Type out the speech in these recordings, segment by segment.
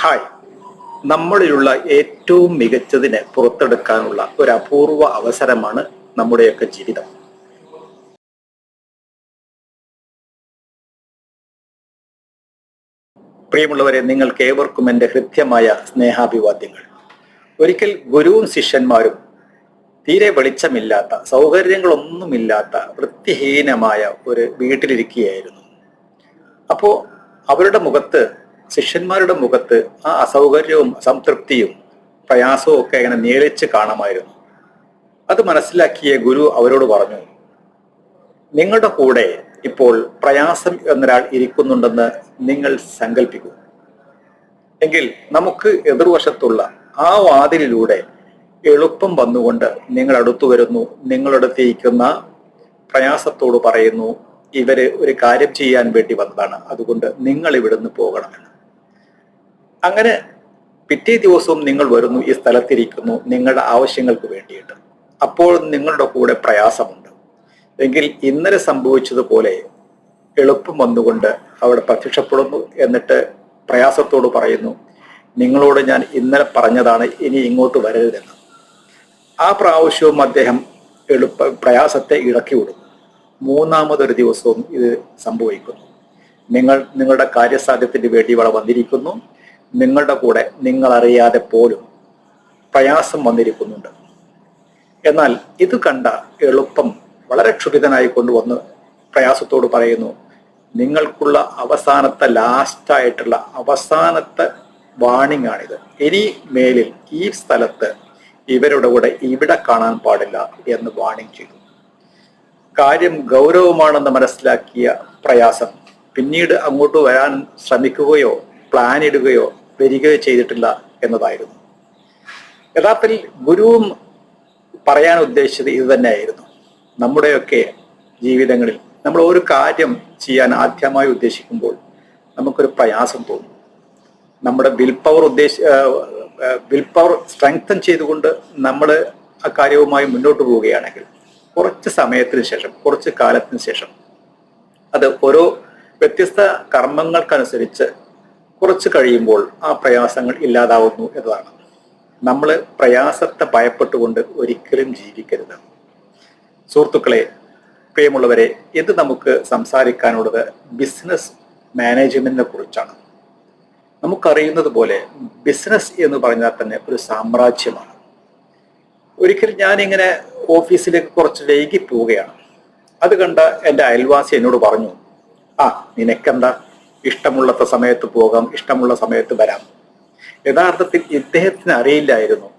Hi നമ്മളിലുള്ള ഏറ്റവും മികച്ചതിനെ പുറത്തെടുക്കാനുള്ള ഒരു അപൂർവ അവസരമാണ് നമ്മുടെയൊക്കെ ജീവിതം. പ്രിയമുള്ളവരെ നിങ്ങൾക്ക് ഏവർക്കും എന്റെ ഹൃദ്യമായ സ്നേഹാഭിവാദ്യങ്ങൾ. ഒരിക്കൽ ഗുരുവും ശിഷ്യന്മാരും തീരെ വെളിച്ചമില്ലാത്ത സൗകര്യങ്ങളൊന്നുമില്ലാത്ത വൃത്തിഹീനമായ ഒരു വീട്ടിലിരിക്കുകയായിരുന്നു. അപ്പോൾ അവരുടെ മുഖത്ത് ശിഷ്യന്മാരുടെ മുഖത്ത് ആ അസൗകര്യവും സംതൃപ്തിയും പ്രയാസവും ഒക്കെ ഇങ്ങനെ നേളിച്ച് കാണാമായിരുന്നു. അത് മനസ്സിലാക്കിയ ഗുരു അവരോട് പറഞ്ഞു നിങ്ങളുടെ കൂടെ ഇപ്പോൾ പ്രയാസം എന്നൊരാൾ ഇരിക്കുന്നുണ്ടെന്ന് നിങ്ങൾ സങ്കല്പിക്കൂ എങ്കിൽ നമുക്ക് എതിർവശത്തുള്ള ആ വാതിലിലൂടെ എളുപ്പം വന്നുകൊണ്ട് നിങ്ങൾ അടുത്തു വരുന്നു നിങ്ങളടുത്തേക്കുന്ന പ്രയാസത്തോട് പറയുന്നു ഇവർ ഒരു കാര്യം ചെയ്യാൻ വേണ്ടി വന്നതാണ്. അതുകൊണ്ട് നിങ്ങൾ ഇവിടുന്ന് പോകണമെന്ന് അങ്ങനെ പിറ്റേ ദിവസവും നിങ്ങൾ വരുന്നു ഈ സ്ഥലത്തിരിക്കുന്നു നിങ്ങളുടെ ആവശ്യങ്ങൾക്ക് വേണ്ടിയിട്ട്. അപ്പോൾ നിങ്ങളുടെ കൂടെ പ്രയാസമുണ്ട്. എങ്കിൽ ഇന്നലെ സംഭവിച്ചതുപോലെ എളുപ്പം വന്നുകൊണ്ട് അവിടെ പ്രത്യക്ഷപ്പെടുന്നു എന്നിട്ട് പ്രയാസത്തോട് പറയുന്നു നിങ്ങളോട് ഞാൻ ഇന്നലെ പറഞ്ഞതാണ് ഇനി ഇങ്ങോട്ട് വരരുതെന്ന്. ആ പ്രാവശ്യവും അദ്ദേഹം എളുപ്പ പ്രയാസത്തെ ഇളക്കി വിടുന്നു. മൂന്നാമതൊരു ദിവസവും ഇത് സംഭവിക്കുന്നു. നിങ്ങൾ നിങ്ങളുടെ കാര്യസാധ്യത്തിന് വേണ്ടി ഇവിടെ വന്നിരിക്കുന്നു. നിങ്ങളുടെ കൂടെ നിങ്ങൾ അറിയാതെ പോലും പ്രയാസം വന്നിരിക്കുന്നുണ്ട്. എന്നാൽ ഇത് കണ്ട എളുപ്പം വളരെ ക്ഷുഭിതനായി കൊണ്ടുവന്ന് പ്രയാസത്തോട് പറയുന്നു നിങ്ങൾക്കുള്ള അവസാനത്തെ ലാസ്റ്റായിട്ടുള്ള അവസാനത്തെ വാണിംഗ് ആണിത്. ഇനി മേലിൽ ഈ സ്ഥലത്ത് ഇവരുടെ കൂടെ ഇവിടെ കാണാൻ പാടില്ല എന്ന് വാണിംഗ് ചെയ്തു. കാര്യം ഗൗരവമാണെന്ന് മനസ്സിലാക്കിയ പ്രയാസം പിന്നീട് അങ്ങോട്ട് വരാൻ ശ്രമിക്കുകയോ പ്ലാൻ ഇടുകയോ വരികയോ ചെയ്തിട്ടില്ല എന്നതായിരുന്നു. യഥാർത്ഥത്തിൽ ഗുരുവും പറയാൻ ഉദ്ദേശിച്ചത് ഇത് തന്നെയായിരുന്നു. നമ്മുടെയൊക്കെ ജീവിതങ്ങളിൽ നമ്മൾ ഒരു കാര്യം ചെയ്യാൻ ആദ്യമായി ഉദ്ദേശിക്കുമ്പോൾ നമുക്കൊരു പ്രയാസം തോന്നും. നമ്മുടെ വിൽ പവർ ഉദ്ദേശ വിൽ പവർ സ്ട്രെങ്തൻ ചെയ്തുകൊണ്ട് നമ്മൾ ആ കാര്യവുമായി മുന്നോട്ട് പോവുകയാണെങ്കിൽ കുറച്ച് സമയത്തിന് ശേഷം കുറച്ച് കാലത്തിന് ശേഷം അത് ഓരോ വ്യത്യസ്ത കർമ്മങ്ങൾക്കനുസരിച്ച് കുറച്ച് കഴിയുമ്പോൾ ആ പ്രയാസങ്ങൾ ഇല്ലാതാവുന്നു എന്നതാണ്. നമ്മൾ പ്രയാസത്തെ ഭയപ്പെട്ടുകൊണ്ട് ഒരിക്കലും ജീവിക്കരുത്. സുഹൃത്തുക്കളെ പ്രിയമുള്ളവരെ ഇത് നമുക്ക് സംസാരിക്കാനുള്ളത് ബിസിനസ് മാനേജ്മെന്റിനെ കുറിച്ചാണ്. നമുക്കറിയുന്നത് പോലെ ബിസിനസ് എന്ന് പറഞ്ഞാൽ തന്നെ ഒരു സാമ്രാജ്യമാണ്. ഒരിക്കൽ ഞാനിങ്ങനെ ഓഫീസിലേക്ക് കുറച്ച് വൈകി പോവുകയാണ്. അത് കണ്ട എന്റെ അയൽവാസി എന്നോട് പറഞ്ഞു ആ നിനക്കെന്താ? ഇഷ്ടമുള്ളത്ത സമയത്ത് പോകാം ഇഷ്ടമുള്ള സമയത്ത് വരാം. യഥാർത്ഥത്തിൽ ഇദ്ദേഹത്തിന് അറിയില്ലായിരുന്നു.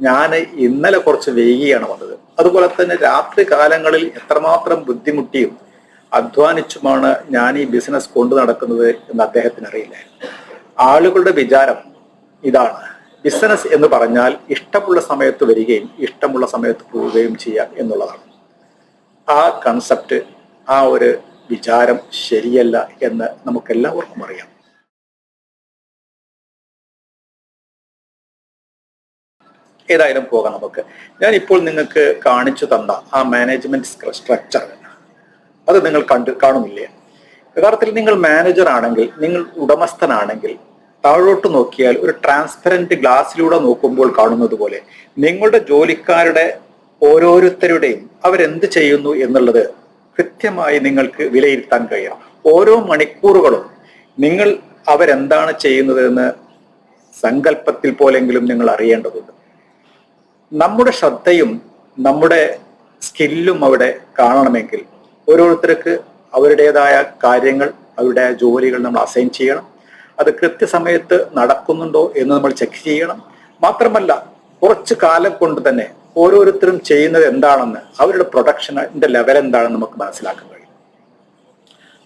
ഞാൻ ഇന്നലെ കുറച്ച് വൈകിയാണ് വന്നത്. അതുപോലെ തന്നെ രാത്രി കാലങ്ങളിൽ എത്രമാത്രം ബുദ്ധിമുട്ടിയും അധ്വാനിച്ചുമാണ് ഞാൻ ഈ ബിസിനസ് കൊണ്ടു നടക്കുന്നത് എന്ന് അദ്ദേഹത്തിന് അറിയില്ലായിരുന്നു. ആളുകളുടെ വിചാരം ഇതാണ്. ബിസിനസ് എന്ന് പറഞ്ഞാൽ ഇഷ്ടമുള്ള സമയത്ത് വരികയും ഇഷ്ടമുള്ള സമയത്ത് പോവുകയും ചെയ്യാം എന്നുള്ളതാണ്. ആ കൺസെപ്റ്റ് ആ ഒരു വിചാരം ശരിയല്ല എന്ന് നമുക്കെല്ലാവർക്കും അറിയാം. ഏതായാലും പോകാം നമുക്ക്. ഞാൻ ഇപ്പോൾ നിങ്ങൾക്ക് കാണിച്ചു തന്ന ആ മാനേജ്മെന്റ് സ്ട്രക്ചർ അത് നിങ്ങൾ കണ്ടു കാണുന്നില്ലേ? യഥാർത്ഥത്തിൽ നിങ്ങൾ മാനേജർ ആണെങ്കിൽ നിങ്ങൾ ഉടമസ്ഥനാണെങ്കിൽ താഴോട്ട് നോക്കിയാൽ ഒരു ട്രാൻസ്പെറന്റ് ഗ്ലാസ്സിലൂടെ നോക്കുമ്പോൾ കാണുന്നത് പോലെ നിങ്ങളുടെ ജോലിക്കാരുടെ ഓരോരുത്തരുടെയും അവരെന്ത് ചെയ്യുന്നു എന്നുള്ളത് കൃത്യമായി നിങ്ങൾക്ക് വിലയിരുത്താൻ കഴിയണം. ഓരോ മണിക്കൂറുകളും നിങ്ങൾ അവരെന്താണ് ചെയ്യുന്നത് എന്ന് സങ്കല്പത്തിൽ പോലെങ്കിലും നിങ്ങൾ അറിയേണ്ടതുണ്ട്. നമ്മുടെ ശ്രദ്ധയും നമ്മുടെ സ്കില്ലും അവിടെ കാണണമെങ്കിൽ ഓരോരുത്തർക്ക് അവരുടേതായ കാര്യങ്ങൾ അവരുടെ ജോലികൾ നമ്മൾ അസൈൻ ചെയ്യണം. അത് കൃത്യസമയത്ത് നടക്കുന്നുണ്ടോ എന്ന് നമ്മൾ ചെക്ക് ചെയ്യണം. മാത്രമല്ല കുറച്ച് കാലം കൊണ്ട് തന്നെ ഓരോരുത്തരും ചെയ്യുന്നത് എന്താണെന്ന് അവരുടെ പ്രൊഡക്ഷന്റെ ലെവൽ എന്താണെന്ന് നമുക്ക് മനസ്സിലാക്കാൻ കഴിയും.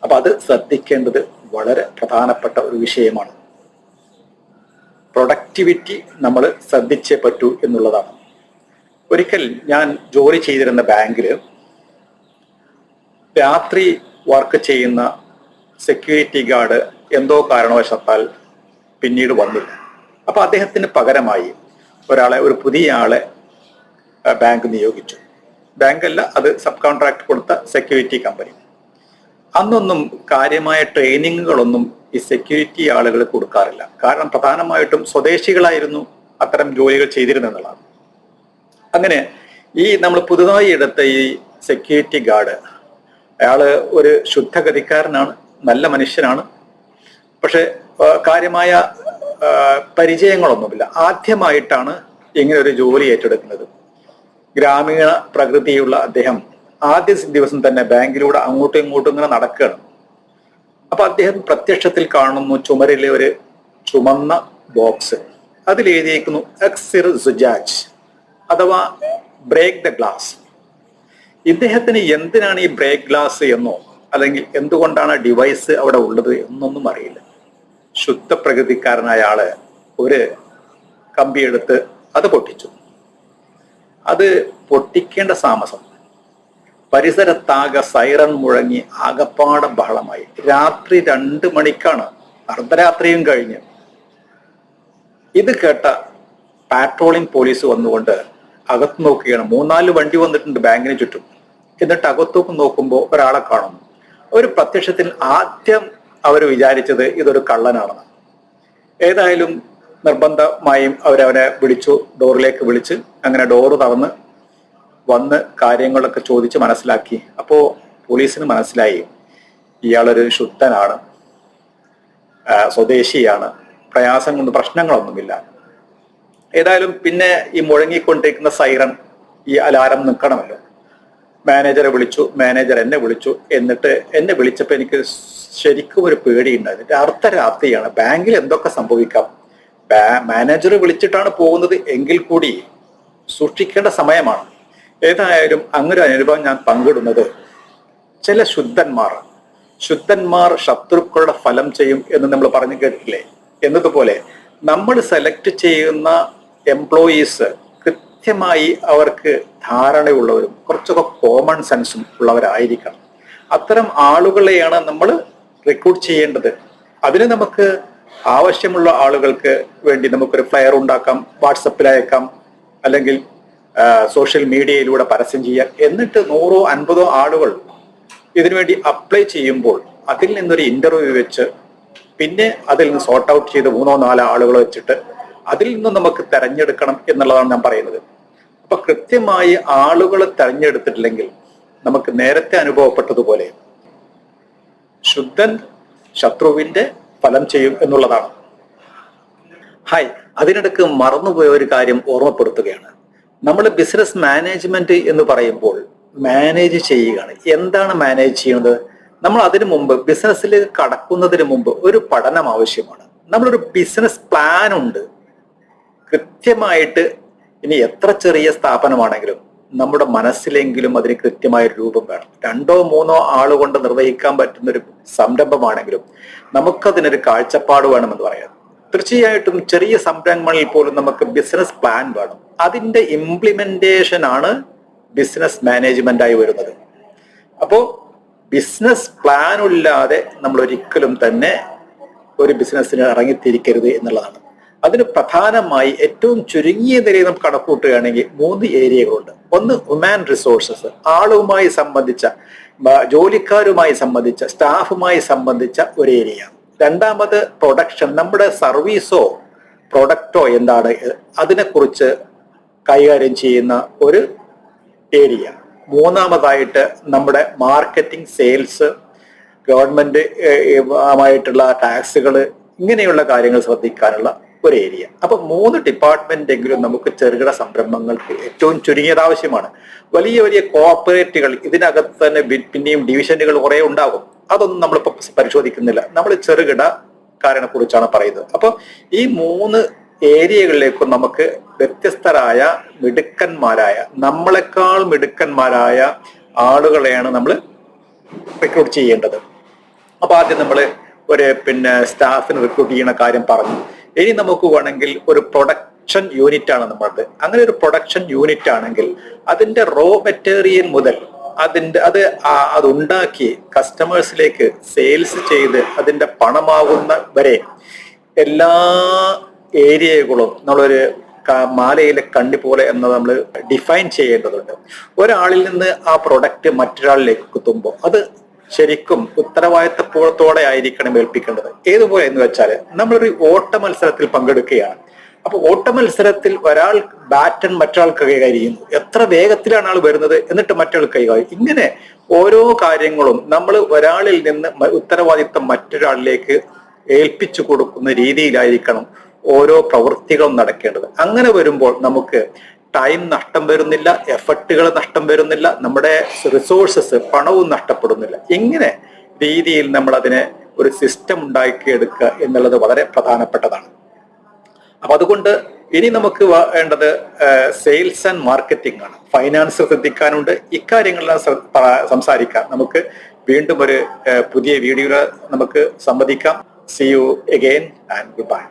അപ്പൊ അത് ശ്രദ്ധിക്കേണ്ടത് വളരെ പ്രധാനപ്പെട്ട ഒരു വിഷയമാണ്. പ്രൊഡക്ടിവിറ്റി നമ്മൾ ശ്രദ്ധിച്ചേ പറ്റൂ എന്നുള്ളതാണ്. ഒരിക്കൽ ഞാൻ ജോലി ചെയ്തിരുന്ന ബാങ്കിൽ രാത്രി വർക്ക് ചെയ്യുന്ന സെക്യൂരിറ്റി ഗാർഡ് എന്തോ കാരണവശത്താൽ പിന്നീട് വന്നില്ല. അപ്പൊ അദ്ദേഹത്തിന് പകരമായി ഒരാളെ ഒരു പുതിയ ആളെ ബാങ്ക് നിയോഗിച്ചു. ബാങ്കല്ല അത് സബ് കോൺട്രാക്ട് കൊടുത്ത സെക്യൂരിറ്റി കമ്പനി അന്നൊന്നും കാര്യമായ ട്രെയിനിങ്ങുകളൊന്നും ഈ സെക്യൂരിറ്റി ആളുകൾ കൊടുക്കാറില്ല. കാരണം പ്രധാനമായിട്ടും സ്വദേശികളായിരുന്നു അത്തരം ജോലികൾ ചെയ്തിരുന്നതാണ് അങ്ങനെ ഈ നമ്മൾ പുതുതായി എടുത്ത ഈ സെക്യൂരിറ്റി ഗാർഡ് അയാൾ ഒരു ശുദ്ധഗതിക്കാരനാണ് നല്ല മനുഷ്യനാണ്. പക്ഷെ കാര്യമായ പരിചയങ്ങളൊന്നുമില്ല. ആദ്യമായിട്ടാണ് ഇങ്ങനെ ഒരു ജോലി ഏറ്റെടുക്കുന്നത്. ഗ്രാമീണ പ്രകൃതിയുള്ള അദ്ദേഹം. ആദ്യ ദിവസം തന്നെ ബാങ്കിലൂടെ അങ്ങോട്ടും ഇങ്ങോട്ടും ഇങ്ങനെ നടക്കുകയാണ്. അപ്പൊ അദ്ദേഹം പ്രത്യക്ഷത്തിൽ കാണുന്നു ചുമരിലെ ഒരു ചുമന്ന ബോക്സ് അതിൽ എഴുതിയിരിക്കുന്നു എക്സിർ സുജാജ് അഥവാ ബ്രേക്ക് ദ ഗ്ലാസ് ഇദ്ദേഹത്തിന് എന്തിനാണ് ഈ ബ്രേക്ക് ഗ്ലാസ് എന്നോ അല്ലെങ്കിൽ എന്തുകൊണ്ടാണ് ഡിവൈസ് അവിടെ ഉള്ളത് എന്നൊന്നും അറിയില്ല. ശുദ്ധ പ്രകൃതിക്കാരനായ ആൾ ഒരു കമ്പിയെടുത്ത് അത് പൊട്ടിച്ചു. അത് പൊട്ടിക്കേണ്ട താമസം. പരിസരത്താകെ സൈറൺ മുഴങ്ങി ആകപ്പാടം ബഹളമായി. രാത്രി രണ്ട് മണിക്കാണ്. അർദ്ധരാത്രിയും കഴിഞ്ഞ്. ഇത് കേട്ട പാട്രോളിംഗ് പോലീസ് വന്നുകൊണ്ട് അകത്ത് നോക്കുകയാണ്. മൂന്നാൽ വണ്ടി വന്നിട്ടുണ്ട് ബാങ്കിന് ചുറ്റും. എന്നിട്ട് അകത്തോക്ക് നോക്കുമ്പോൾ ഒരാളെ കാണുന്നു. ഒരു പ്രത്യക്ഷത്തിൽ ആദ്യം അവർ വിചാരിച്ചത് ഇതൊരു കള്ളനാണെന്ന്. ഏതായാലും നിർബന്ധമായും അവരവനെ വിളിച്ചു ഡോറിലേക്ക് വിളിച്ച് അങ്ങനെ ഡോറ് തുറന്ന് വന്ന് കാര്യങ്ങളൊക്കെ ചോദിച്ച് മനസ്സിലാക്കി. അപ്പോ പോലീസിന് മനസ്സിലായി ഇയാളൊരു ശുദ്ധനാണ് സ്വദേശിയാണ് പ്രയാസം കൊണ്ട് പ്രശ്നങ്ങളൊന്നുമില്ല. ഏതായാലും പിന്നെ ഈ മുഴങ്ങിക്കൊണ്ടിരിക്കുന്ന സൈറൺ ഈ അലാരം നിൽക്കണമല്ലോ. മാനേജറെ വിളിച്ചു മാനേജർ എന്നെ വിളിച്ചു എന്നിട്ട് എന്നെ വിളിച്ചപ്പോൾ എനിക്ക് ശരിക്കും ഒരു പേടിയുണ്ടായിരുന്നു അർദ്ധരാത്രിയാണ് ബാങ്കിൽ എന്തൊക്കെ സംഭവിക്കാം? മാനേജർ വിളിച്ചിട്ടാണ് പോകുന്നത് എങ്കിൽ കൂടി സൂക്ഷിക്കേണ്ട സമയമാണ്. ഏതായാലും അങ്ങനെ അനുഭവം ഞാൻ പങ്കിടുന്നത് ചില ശുദ്ധന്മാർ. ശുദ്ധന്മാർ ശത്രുക്കളുടെ ഫലം ചെയ്യും എന്ന് നമ്മൾ പറഞ്ഞു കേട്ടിട്ടില്ലേ? എന്നതുപോലെ നമ്മൾ സെലക്ട് ചെയ്യുന്ന എംപ്ലോയീസ് കൃത്യമായി അവർക്ക് ധാരണയുള്ളവരും കുറച്ചൊക്കെ കോമൺ സെൻസും ഉള്ളവരായിരിക്കണം. അത്തരം ആളുകളെയാണ് നമ്മൾ റിക്രൂട്ട് ചെയ്യേണ്ടത്. അതിന് നമുക്ക് ആവശ്യമുള്ള ആളുകൾക്ക് വേണ്ടി നമുക്കൊരു ഫ്ലയർ ഉണ്ടാക്കാം വാട്സപ്പിൽ അയക്കാം അല്ലെങ്കിൽ സോഷ്യൽ മീഡിയയിലൂടെ പരസ്യം ചെയ്യാം എന്നിട്ട് നൂറോ അൻപതോ ആളുകൾ ഇതിനുവേണ്ടി അപ്ലൈ ചെയ്യുമ്പോൾ അതിൽ നിന്നൊരു ഇന്റർവ്യൂ വെച്ച് പിന്നെ അതിൽ നിന്ന് സോർട്ട് ഔട്ട് ചെയ്ത് മൂന്നോ നാലോ ആളുകൾ വെച്ചിട്ട് അതിൽ നിന്ന് നമുക്ക് തെരഞ്ഞെടുക്കണം എന്നുള്ളതാണ് ഞാൻ പറയുന്നത്. അപ്പൊ കൃത്യമായി ആളുകൾ തെരഞ്ഞെടുത്തിട്ടില്ലെങ്കിൽ നമുക്ക് നേരത്തെ അനുഭവപ്പെട്ടതുപോലെ ശുദ്ധൻ ശത്രുവിന്റെ ഫലം ചെയ്യും എന്നുള്ളതാണ്. ഹായ് അതിനിടക്ക് മറന്നുപോയ ഒരു കാര്യം ഓർമ്മപ്പെടുത്തുകയാണ്. നമ്മൾ ബിസിനസ് മാനേജ്മെന്റ് എന്ന് പറയുമ്പോൾ മാനേജ് ചെയ്യുകയാണ്. എന്താണ് മാനേജ് ചെയ്യുന്നത്? നമ്മൾ അതിനു മുമ്പ് ബിസിനസ്സിലേക്ക് കടക്കുന്നതിന് മുമ്പ് ഒരു പഠനം ആവശ്യമാണ്. നമ്മളൊരു ബിസിനസ് പ്ലാൻ ഉണ്ട്. കൃത്യമായിട്ട് ഇനി എത്ര ചെറിയ സ്ഥാപനമാണെങ്കിലും നമ്മുടെ മനസ്സിലെങ്കിലും അതിന് കൃത്യമായ രൂപം വേണം. രണ്ടോ മൂന്നോ ആളുകൊണ്ട് നിർവഹിക്കാൻ പറ്റുന്ന ഒരു സംരംഭമാണെങ്കിലും നമുക്കതിനൊരു കാഴ്ചപ്പാട് വേണമെന്ന് പറയാം. തീർച്ചയായിട്ടും ചെറിയ സംരംഭങ്ങളിൽ പോലും നമുക്ക് ബിസിനസ് പ്ലാൻ വേണം. അതിന്റെ ഇംപ്ലിമെന്റേഷൻ ആണ് ബിസിനസ് മാനേജ്മെന്റ് ആയി വരുന്നത്. അപ്പോ ബിസിനസ് പ്ലാൻ ഇല്ലാതെ നമ്മൾ ഒരിക്കലും തന്നെ ഒരു ബിസിനസ്സിന് ഇറങ്ങിത്തിരിക്കരുത് എന്നുള്ളതാണ്. അതിന് പ്രധാനമായി ഏറ്റവും ചുരുങ്ങിയ നിലയിൽ നമുക്ക് കണക്കൂട്ടുകയാണെങ്കിൽ മൂന്ന് ഏരിയകളുണ്ട്. ഒന്ന് ഹ്യൂമാൻ റിസോഴ്സസ് ആളുമായി സംബന്ധിച്ച ജോലിക്കാരുമായി സംബന്ധിച്ച സ്റ്റാഫുമായി സംബന്ധിച്ച ഒരു ഏരിയ രണ്ടാമത് പ്രൊഡക്ഷൻ നമ്മുടെ സർവീസോ പ്രൊഡക്റ്റോ എന്താണ് അതിനെക്കുറിച്ച് കൈകാര്യം ചെയ്യുന്ന ഒരു ഏരിയ മൂന്നാമതായിട്ട് നമ്മുടെ മാർക്കറ്റിംഗ് സെയിൽസ് ഗവൺമെന്റ് ആയിട്ടുള്ള ടാക്സുകൾ ഇങ്ങനെയുള്ള കാര്യങ്ങൾ ശ്രദ്ധിക്കാനുള്ള ഒരു ഏരിയ അപ്പൊ മൂന്ന് ഡിപ്പാർട്ട്മെന്റ് എങ്കിലും നമുക്ക് ചെറുകിട സംരംഭങ്ങൾക്ക് ഏറ്റവും ചുരുങ്ങിയത് ആവശ്യമാണ്. വലിയ വലിയ കോർപ്പറേറ്റുകൾ ഇതിനകത്ത് തന്നെ പിന്നെയും ഡിവിഷനുകൾ കുറെ ഉണ്ടാകും. അതൊന്നും നമ്മളിപ്പോ പരിശോധിക്കുന്നില്ല. നമ്മൾ ചെറുകിടക്കാരനെ കുറിച്ചാണ് പറയുന്നത്. അപ്പൊ ഈ മൂന്ന് ഏരിയകളിലേക്കും നമുക്ക് വ്യത്യസ്തരായ മിടുക്കന്മാരായ നമ്മളെക്കാൾ മിടുക്കന്മാരായ ആളുകളെയാണ് നമ്മൾ റിക്രൂട്ട് ചെയ്യേണ്ടത്. അപ്പൊ ആദ്യം നമ്മൾ ഒരു പിന്നെ സ്റ്റാഫിന് റിക്രൂട്ട് ചെയ്യുന്ന കാര്യം പറഞ്ഞു. ഇനി നമുക്ക് വേണമെങ്കിൽ ഒരു പ്രൊഡക്ഷൻ യൂണിറ്റ് ആണ് നമ്മളത് അങ്ങനെ ഒരു പ്രൊഡക്ഷൻ യൂണിറ്റ് ആണെങ്കിൽ അതിന്റെ റോ മെറ്റീരിയൽ മുതൽ അതിന്റെ അത് അത് ഉണ്ടാക്കി കസ്റ്റമേഴ്സിലേക്ക് സെയിൽസ് ചെയ്ത് അതിന്റെ പണമാകുന്ന വരെ എല്ലാ ഏരിയകളും നമ്മളൊരു മാലയിലെ കണ്ണി പോലെ എന്ന് നമ്മൾ ഡിഫൈൻ ചെയ്യേണ്ടതുണ്ട്. ഒരാളിൽ നിന്ന് ആ പ്രൊഡക്റ്റ് മറ്റൊരാളിലേക്ക് എത്തുമ്പോൾ അത് ശരിക്കും ഉത്തരവാദിത്തപൂർവത്തോടെ ആയിരിക്കണം ഏൽപ്പിക്കേണ്ടത്. ഏതുപോലെ എന്ന് വെച്ചാൽ നമ്മളൊരു ഓട്ട മത്സരത്തിൽ പങ്കെടുക്കുകയാണ്. അപ്പൊ ഓട്ട മത്സരത്തിൽ ഒരാൾ ബാറ്റൺ മറ്റൊരാൾക്ക് കൈകാര്യം എത്ര വേഗത്തിലാണ് ആൾ വരുന്നത് എന്നിട്ട് മറ്റൊരാൾ കൈകാര്യം ഇങ്ങനെ ഓരോ കാര്യങ്ങളും നമ്മൾ ഒരാളിൽ നിന്ന് ഉത്തരവാദിത്തം മറ്റൊരാളിലേക്ക് ഏൽപ്പിച്ചു കൊടുക്കുന്ന രീതിയിലായിരിക്കണം ഓരോ പ്രവൃത്തികളും നടക്കേണ്ടത്. അങ്ങനെ വരുമ്പോൾ നമുക്ക് ടൈം നഷ്ടം വരുന്നില്ല എഫർട്ടുകൾ നഷ്ടം വരുന്നില്ല നമ്മുടെ റിസോഴ്സസ് പണവും നഷ്ടപ്പെടുന്നില്ല. എങ്ങനെ രീതിയിൽ നമ്മൾ അതിനെ ഒരു സിസ്റ്റം ഉണ്ടാക്കിയെടുക്കുക എന്നുള്ളത് വളരെ പ്രധാനപ്പെട്ടതാണ്. അപ്പൊ അതുകൊണ്ട് ഇനി നമുക്ക് വേണ്ടത് സെയിൽസ് ആൻഡ് മാർക്കറ്റിംഗ് ആണ്. ഫൈനാൻസ് ശ്രദ്ധിക്കാനുണ്ട്. ഇക്കാര്യങ്ങളെല്ലാം സംസാരിക്കാം. നമുക്ക് വീണ്ടും ഒരു പുതിയ വീഡിയോ നമുക്ക് സംവദിക്കാം. See you again and goodbye